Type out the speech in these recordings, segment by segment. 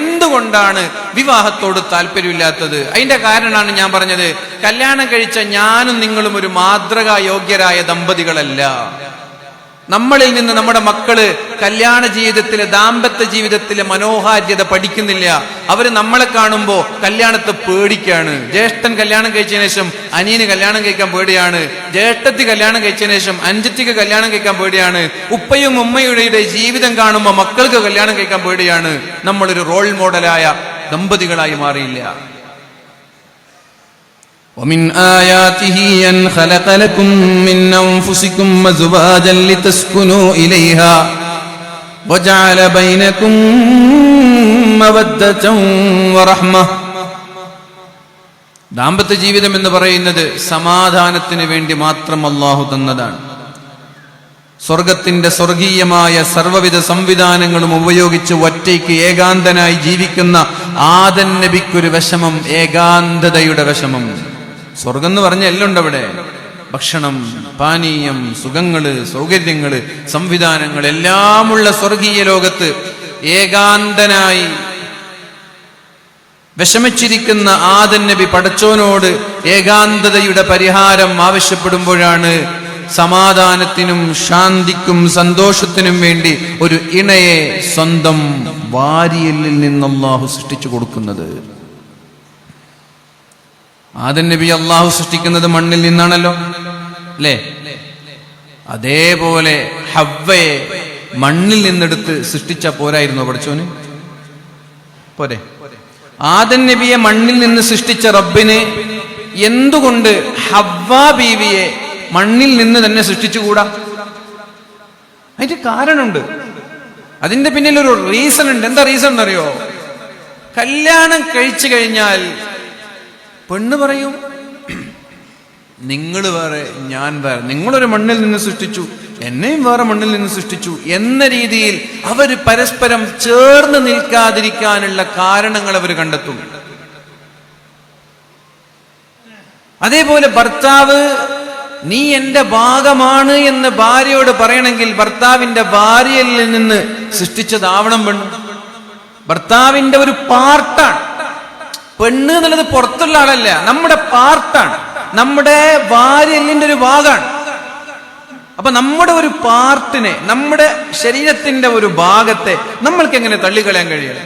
എന്തുകൊണ്ടാണ് വിവാഹത്തോട് താല്പര്യമില്ലാത്തത്? അതിന്റെ കാരണമാണ് ഞാൻ പറഞ്ഞത്. കല്യാണം കഴിച്ച ഞാനും നിങ്ങളും ഒരു മാതൃകാ യോഗ്യരായ ദമ്പതികളല്ല. നമ്മളിൽ നിന്ന് നമ്മുടെ മക്കൾ കല്യാണ ജീവിതത്തിലെ ദാമ്പത്യ ജീവിതത്തിലെ മനോഹാരിത പഠിക്കുന്നില്ല. അവർ നമ്മളെ കാണുമ്പോ കല്യാണത്തെ പേടിക്കാണ്. ജ്യേഷ്ഠൻ കല്യാണം കഴിച്ചതിന് ശേഷം അനിയന് കല്യാണം കഴിക്കാൻ പേടിയാണ്. ജ്യേഷ്ഠത്തി കല്യാണം കഴിച്ചതിന് ശേഷം അഞ്ചത്തിക്ക് കല്യാണം കഴിക്കാൻ പേടിയാണ്. ഉപ്പയും ഉമ്മയുടെ ജീവിതം കാണുമ്പോൾ മക്കൾക്ക് കല്യാണം കഴിക്കാൻ പേടിയാണ്. നമ്മളൊരു റോൾ മോഡലായ ദമ്പതികളായി മാറിയില്ല. ومن آياته أن خلق لكم من أنفسكم أزواجا لتسكنوا إليها وجعل بينكم مودة ورحمة ദാമ്പത്യ ജീവിതം എന്ന് പറയുന്നത് സമാധാനത്തിന് വേണ്ടി മാത്രം അള്ളാഹു തന്നതാണ് സ്വർഗത്തിന്റെ സ്വർഗീയമായ സർവ്വവിധ സംവിധാനങ്ങളും ഉപയോഗിച്ച് ഒറ്റയ്ക്ക് ഏകാന്തനായി ജീവിക്കുന്ന ആദൻ നബിക്കൊരു വിഷമം ഏകാന്തതയുടെ വിഷമം സ്വർഗം എന്ന് പറഞ്ഞ എല്ലാം ഉണ്ട് അവിടെ ഭക്ഷണം പാനീയം സുഖങ്ങൾ സൗകര്യങ്ങൾ സംവിധാനങ്ങൾ എല്ലാമുള്ള സ്വർഗീയ ലോകത്ത് ഏകാന്തനായി വിഷമിച്ചിരിക്കുന്ന ആദൻ നബി പടച്ചോനോട് ഏകാന്തതയുടെ പരിഹാരം ആവശ്യപ്പെടുമ്പോഴാണ് സമാധാനത്തിനും ശാന്തിക്കും സന്തോഷത്തിനും വേണ്ടി ഒരു ഇണയെ സ്വന്തം വാരിയലിൽ നിന്ന് അള്ളാഹു സൃഷ്ടിച്ചു കൊടുക്കുന്നത്. ആദൻ നബി അള്ളാഹു സൃഷ്ടിക്കുന്നത് മണ്ണിൽ നിന്നാണല്ലോ അല്ലേ? അതേപോലെ ഹവ്വയെ മണ്ണിൽ നിന്നെടുത്ത് സൃഷ്ടിച്ച പോരായിരുന്നു പഠിച്ചോന് പോരെ. ആദൻ നബിയെ മണ്ണിൽ നിന്ന് സൃഷ്ടിച്ച റബ്ബിന് എന്തുകൊണ്ട് ഹവ്വ ബീവിയെ മണ്ണിൽ നിന്ന് തന്നെ സൃഷ്ടിച്ചുകൂടാ? അതിന്റെ കാരണമുണ്ട്. അതിന്റെ പിന്നിൽ ഒരു റീസൺ ഉണ്ട്. എന്താ റീസൺ എന്നറിയോ? കല്യാണം കഴിച്ചു കഴിഞ്ഞാൽ പെണ്ണ് പറയും നിങ്ങൾ വേറെ ഞാൻ വേറെ നിങ്ങളൊരു മണ്ണിൽ നിന്ന് സൃഷ്ടിച്ചു എന്നെയും വേറെ മണ്ണിൽ നിന്ന് സൃഷ്ടിച്ചു എന്ന രീതിയിൽ അവർ പരസ്പരം ചേർന്ന് നിൽക്കാതിരിക്കാനുള്ള കാരണങ്ങൾ അവർ കണ്ടെത്തും. അതേപോലെ ഭർത്താവ് നീ എന്റെ ഭാഗമാണ് എന്ന് ഭാര്യയോട് പറയണമെങ്കിൽ ഭർത്താവിന്റെ ഭാര്യയിൽ നിന്ന് സൃഷ്ടിച്ചതാവണം പെണ്ണ്. ഭർത്താവിന്റെ ഒരു പാർട്ടാണ്. പെണ്ണ് എന്നുള്ളത് പുറത്തുള്ള ആളല്ല. നമ്മുടെ പാർട്ടാണ് നമ്മുടെ വാര്യലിന്റെ ഒരു ഭാഗമാണ്. അപ്പൊ നമ്മുടെ ഒരു പാർട്ടിനെ നമ്മുടെ ശരീരത്തിന്റെ ഒരു ഭാഗത്തെ നമ്മൾക്ക് എങ്ങനെ തള്ളിക്കളയാൻ കഴിയും?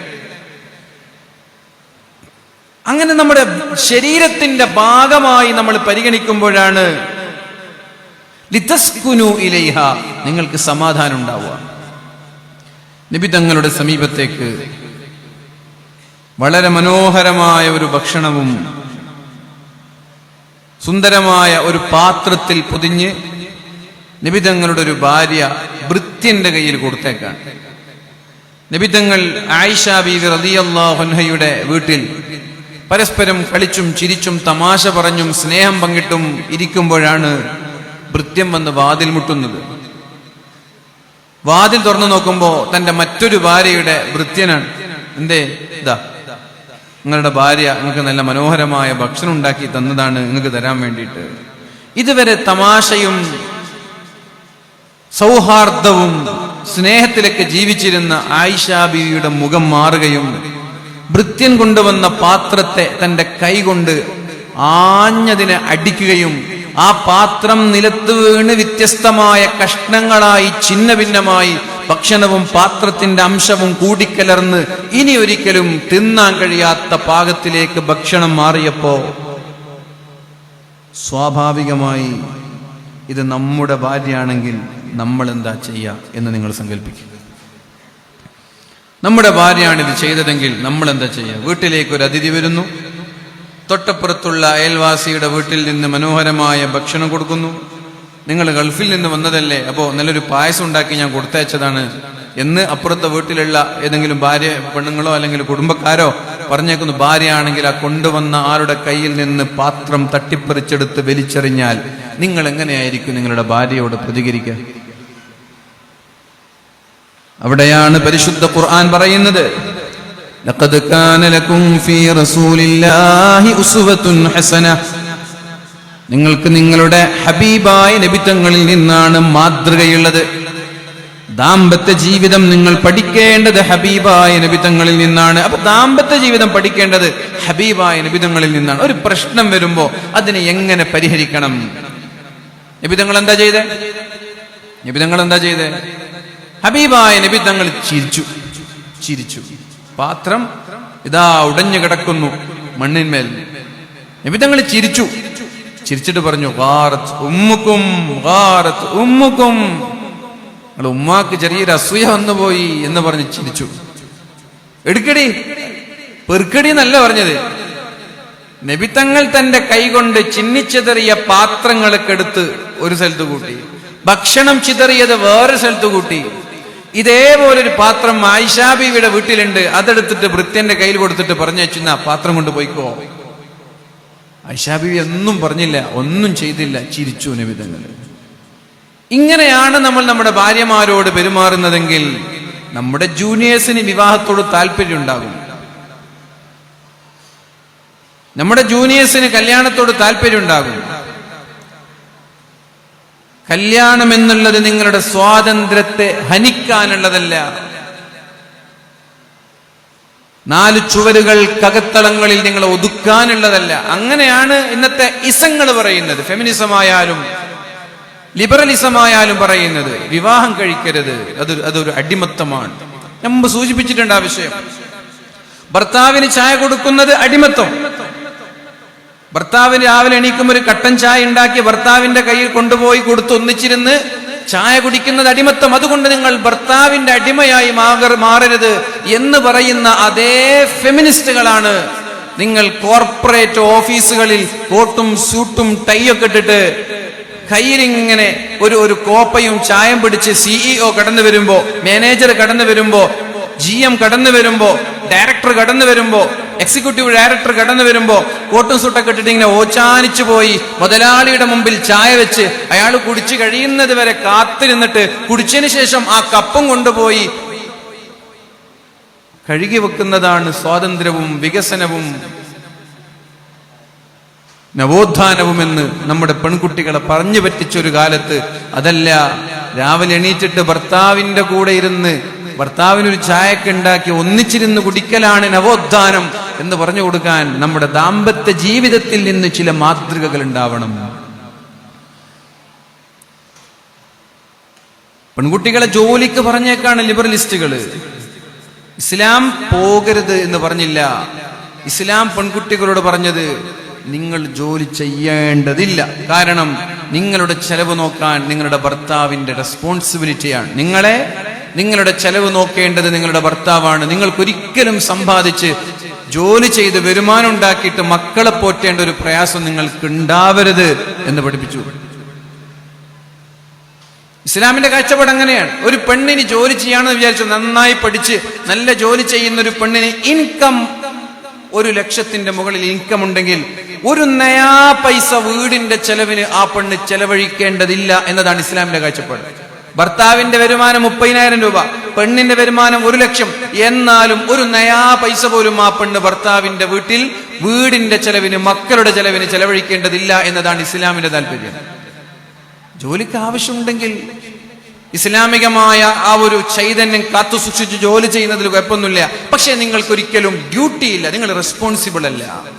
അങ്ങനെ നമ്മുടെ ശരീരത്തിന്റെ ഭാഗമായി നമ്മൾ പരിഗണിക്കുമ്പോഴാണ് ലിതസ്കുനു ഇലൈഹ നിങ്ങൾക്ക് സമാധാനം ഉണ്ടാവുക. നിബിതങ്ങളുടെ സമീപത്തേക്ക് വളരെ മനോഹരമായ ഒരു ഭക്ഷണവും സുന്ദരമായ ഒരു പാത്രത്തിൽ പൊതിഞ്ഞ് നിബിതങ്ങളുടെ ഒരു ഭാര്യ ഭൃത്യന്റെ കയ്യിൽ കൊടുത്തേക്കാണ്. നിബിതങ്ങൾ ആയിഷ ബീവി റതിയല്ലാഹുൻഹയുടെ വീട്ടിൽ പരസ്പരം കളിച്ചും ചിരിച്ചും തമാശ പറഞ്ഞും സ്നേഹം പങ്കിട്ടും ഇരിക്കുമ്പോഴാണ് വൃത്യം വന്ന് വാതിൽ മുട്ടുന്നത്. വാതിൽ തുറന്നു നോക്കുമ്പോ തന്റെ മറ്റൊരു ഭാര്യയുടെ വൃത്യനാണ് എന്തേ? ഇതാ. നിങ്ങളുടെ ഭാര്യ നിങ്ങൾക്ക് നല്ല മനോഹരമായ ഭക്ഷണം ഉണ്ടാക്കി തന്നതാണ് നിങ്ങൾക്ക് തരാൻ വേണ്ടിയിട്ട്. ഇതുവരെ തമാശയും സൗഹാർദ്ദവും സ്നേഹത്തിലൊക്കെ ജീവിച്ചിരുന്ന ആയിഷ ബീവിയുടെ മുഖം മാറുകയും ഭൃത്യൻ കൊണ്ടുവന്ന പാത്രത്തെ തന്റെ കൈകൊണ്ട് ആഞ്ഞതിനെ അടിക്കുകയും ആ പാത്രം നിലത്ത് വീണ് വ്യത്യസ്തമായ കഷ്ണങ്ങളായി ഛിന്ന ഭിന്നമായി ഭക്ഷണവും പാത്രത്തിന്റെ അംശവും കൂടിക്കലർന്ന് ഇനി ഒരിക്കലും തിന്നാൻ കഴിയാത്ത പാകത്തിലേക്ക് ഭക്ഷണം മാറിയപ്പോ സ്വാഭാവികമായി ഇത് നമ്മുടെ ഭാര്യയാണെങ്കിൽ നമ്മൾ എന്താ ചെയ്യുക എന്ന് നിങ്ങൾ സങ്കല്പിക്കും നമ്മുടെ ഭാര്യയാണ് ഇത് ചെയ്തതെങ്കിൽ നമ്മൾ എന്താ ചെയ്യുക വീട്ടിലേക്ക് ഒരു അതിഥി വരുന്നു. തൊട്ടപ്പുറത്തുള്ള അയൽവാസിയുടെ വീട്ടിൽ നിന്ന് മനോഹരമായ ഭക്ഷണം കൊടുക്കുന്നു. നിങ്ങൾ ഗൾഫിൽ നിന്ന് വന്നതല്ലേ അപ്പോൾ നല്ലൊരു പായസം ഉണ്ടാക്കി ഞാൻ കൊടുത്തയച്ചതാണ് എന്ന് അപ്പുറത്തെ വീട്ടിലുള്ള ഏതെങ്കിലും ഭാര്യ പെണ്ണുങ്ങളോ അല്ലെങ്കിൽ കുടുംബക്കാരോ പറഞ്ഞേക്കുന്നു ഭാര്യയാണെങ്കിൽ ആ കൊണ്ടുവന്ന ആരുടെ കയ്യിൽ നിന്ന് പാത്രം തട്ടിപ്പറിച്ചെടുത്ത് വലിച്ചെറിഞ്ഞാൽ നിങ്ങൾ എങ്ങനെയായിരിക്കും നിങ്ങളുടെ ഭാര്യയോട് പ്രതികരിക്കുക അവിടെയാണ് പരിശുദ്ധ ഖുർആൻ പറയുന്നത് لقد كان لكم في رسول الله أسوة حسنة നിങ്ങൾക്ക് നിങ്ങളുടെ ഹബീബായ നബിത്തങ്ങളിൽ നിന്നാണ് മാതൃകയുള്ളത്. ദാമ്പത്യ ജീവിതം നിങ്ങൾ പഠിക്കേണ്ടത് ഹബീബായ നബിതങ്ങളിൽ നിന്നാണ്. അപ്പൊ ദാമ്പത്യ ജീവിതം പഠിക്കേണ്ടത് ഹബീബായ നബിതങ്ങളിൽ നിന്നാണ്. ഒരു പ്രശ്നം വരുമ്പോ അതിനെ എങ്ങനെ പരിഹരിക്കണം? നബിതങ്ങൾ എന്താ ചെയ്തേ? നബിതങ്ങൾ എന്താ ചെയ്തേ? ഹബീബായ നബിതങ്ങൾ ചിരിച്ചു. ചിരിച്ചു. പാത്രം ഇതാ ഉടഞ്ഞു കിടക്കുന്നു മണ്ണിന്മേൽ. നബിതങ്ങൾ ചിരിച്ചു. ചിരിച്ചിട്ട് പറഞ്ഞു "ഗാറത്ത് ഉമ്മുക്കും ഗാറത്ത് ഉമ്മുക്കും. നിങ്ങൾ ഉമ്മാക്ക് ചെറിയൊരു അസൂയ വന്നുപോയി എന്ന് പറഞ്ഞ് ചിരിച്ചു. എടുക്കടി. പെറുക്കടി എന്നല്ല പറഞ്ഞത്. നബിത്തങ്ങൾ തന്റെ കൈകൊണ്ട് ചിന്നിച്ചെതറിയ പാത്രങ്ങളൊക്കെ എടുത്ത് ഒരു സ്ഥലത്ത് കൂട്ടി. ഭക്ഷണം ചിതറിയത് വേറെ സ്ഥലത്ത് കൂട്ടി. ഇതേപോലൊരു പാത്രം ആയിഷാബിയുടെ വീട്ടിലുണ്ട്. അതെടുത്തിട്ട് ഭൃത്യന്റെ കയ്യിൽ കൊടുത്തിട്ട് പറഞ്ഞു വെച്ചിരുന്ന പാത്രം കൊണ്ട് പോയിക്കോ. ഐഷാബിബി ഒന്നും പറഞ്ഞില്ല ഒന്നും ചെയ്തില്ല ചിരിച്ചു നബിതങ്ങൾ ഇങ്ങനെയാണ് നമ്മൾ നമ്മുടെ ഭാര്യമാരോട് പെരുമാറുന്നതെങ്കിൽ നമ്മുടെ ജൂനിയേഴ്സിന് വിവാഹത്തോട് താല്പര്യം ഉണ്ടാകും നമ്മുടെ ജൂനിയേഴ്സിന് കല്യാണത്തോട് താല്പര്യം ഉണ്ടാകും കല്യാണം എന്നുള്ളത് നിങ്ങളുടെ സ്വാതന്ത്ര്യത്തെ ഹനിക്കാനുള്ളതല്ല നാല് ചുവരുകൾക്കകത്തളങ്ങളിൽ നിങ്ങൾ ഒതുക്കാനുള്ളതല്ല. അങ്ങനെയാണ് ഇന്നത്തെ ഇസങ്ങൾ പറയുന്നത്. ഫെമിനിസം ആയാലും ലിബറലിസം ആയാലും പറയുന്നത്. വിവാഹം കഴിക്കരുത്. അത് അതൊരു അടിമത്തമാണ്. നമ്മൾ സൂചിപ്പിച്ചിട്ടുണ്ട് ആ വിഷയം. ഭർത്താവിന് ചായ കൊടുക്കുന്നത് അടിമത്തം. ഭർത്താവിന് രാവിലെ എണീക്കുമ്പോൾ ഒരു കട്ടൻ ചായ ഉണ്ടാക്കി ഭർത്താവിന്റെ കയ്യിൽ കൊണ്ടുപോയി കൊടുത്ത് ഒന്നിച്ചിരുന്ന് ചായ കുടിക്കുന്നത് അടിമത്തം. അതുകൊണ്ട് നിങ്ങൾ ഭർത്താവിന്റെ അടിമയായി മാറരുത് എന്ന് പറയുന്ന അതേ ഫെമിനിസ്റ്റുകളാണ്. നിങ്ങൾ കോർപ്പറേറ്റ് ഓഫീസുകളിൽ കോട്ടും സൂട്ടും ടൈയൊക്കെ ഇട്ടിട്ട് കയ്യിലിങ്ങനെ ഒരു ഒരു കോപ്പയും ചായം പിടിച്ച് സിഇഒ കടന്നു വരുമ്പോ മാനേജർ കടന്നു വരുമ്പോ ജി എം കടന്നു വരുമ്പോ ഡയറക്ടർ കടന്നു വരുമ്പോ എക്സിക്യൂട്ടീവ് ഡയറക്ടർ കടന്നു വരുമ്പോ കോട്ടും സൂട്ടൊക്കെ ഇട്ടിട്ട് ഇങ്ങനെ ഓച്ചാനിച്ചു പോയി. മുതലാളിയുടെ മുമ്പിൽ ചായ വെച്ച് അയാൾ കുടിച്ചു കഴിയുന്നത് വരെ കാത്തിരുന്നിട്ട് കുടിച്ചതിന് ശേഷം ആ കപ്പും കൊണ്ടുപോയി. കഴുകി വെക്കുന്നതാണ് സ്വാതന്ത്ര്യവും വികസനവും നവോത്ഥാനവുമെന്ന് നമ്മുടെ പെൺകുട്ടികളെ പറഞ്ഞു പറ്റിച്ചൊരു കാലത്ത്. അതല്ല രാവിലെ എണീറ്റിട്ട് ഭർത്താവിന്റെ കൂടെ ഇരുന്ന് ഭർത്താവിനൊരു ചായക്കുണ്ടാക്കി ഒന്നിച്ചിരുന്ന് കുടിക്കലാണ് നവോത്ഥാനം. എന്ന് പറഞ്ഞു കൊടുക്കാൻ നമ്മുടെ ദാമ്പത്യ ജീവിതത്തിൽ നിന്ന് ചില മാതൃകകൾ ഉണ്ടാവണം. പെൺകുട്ടികളെ ജോലിക്ക് പറഞ്ഞേക്കാണ് ലിബറലിസ്റ്റുകൾ ഇസ്ലാം പോകരുത് എന്ന് പറഞ്ഞില്ല. ഇസ്ലാം പെൺകുട്ടികളോട് പറഞ്ഞത് നിങ്ങൾ ജോലി ചെയ്യേണ്ടതില്ല. കാരണം നിങ്ങളുടെ ചെലവ് നോക്കാൻ നിങ്ങളുടെ ഭർത്താവിന്റെ റെസ്പോൺസിബിലിറ്റിയാണ് നിങ്ങളെ നിങ്ങളുടെ ചെലവ് നോക്കേണ്ടത് നിങ്ങളുടെ ഭർത്താവാണ്. നിങ്ങൾക്കൊരിക്കലും സമ്പാദിച്ച് ജോലി ചെയ്ത് വരുമാനം ഉണ്ടാക്കിയിട്ട് മക്കളെ പോറ്റേണ്ട ഒരു പ്രയാസം നിങ്ങൾക്ക് ഉണ്ടാവരുത് എന്ന് പഠിപ്പിച്ചു. ഇസ്ലാമിന്റെ കാഴ്ചപ്പാട് അങ്ങനെയാണ്. ഒരു പെണ്ണിന് ജോലി ചെയ്യാണെന്ന് വിചാരിച്ചു നന്നായി പഠിച്ച് നല്ല ജോലി ചെയ്യുന്ന ഒരു പെണ്ണിന് ഇൻകം ഒരു ലക്ഷത്തിന്റെ മുകളിൽ ഇൻകം ഉണ്ടെങ്കിൽ ഒരു നയാ പൈസ വീടിന്റെ ചെലവിന് ആ പെണ്ണ് ചെലവഴിക്കേണ്ടതില്ല എന്നതാണ് ഇസ്ലാമിന്റെ കാഴ്ചപ്പാട്. ഭർത്താവിന്റെ വരുമാനം മുപ്പതിനായിരം രൂപ പെണ്ണിന്റെ വരുമാനം ഒരു ലക്ഷം. എന്നാലും ഒരു നയാ പൈസ പോലും ആ പെണ്ണ് ഭർത്താവിന്റെ വീട്ടിൽ വീടിന്റെ ചെലവിന് മക്കളുടെ ചെലവിന് ചെലവഴിക്കേണ്ടതില്ല എന്നതാണ് ഇസ്ലാമിന്റെ താല്പര്യം. ജോലിക്ക് ആവശ്യമുണ്ടെങ്കിൽ ഇസ്ലാമികമായ ആ ഒരു ചൈതന്യം കാത്തു സൂക്ഷിച്ച് ജോലി ചെയ്യുന്നതിൽ കുഴപ്പമൊന്നുമില്ല. പക്ഷെ നിങ്ങൾക്കൊരിക്കലും ഡ്യൂട്ടി ഇല്ല. നിങ്ങൾ റെസ്പോൺസിബിൾ അല്ല.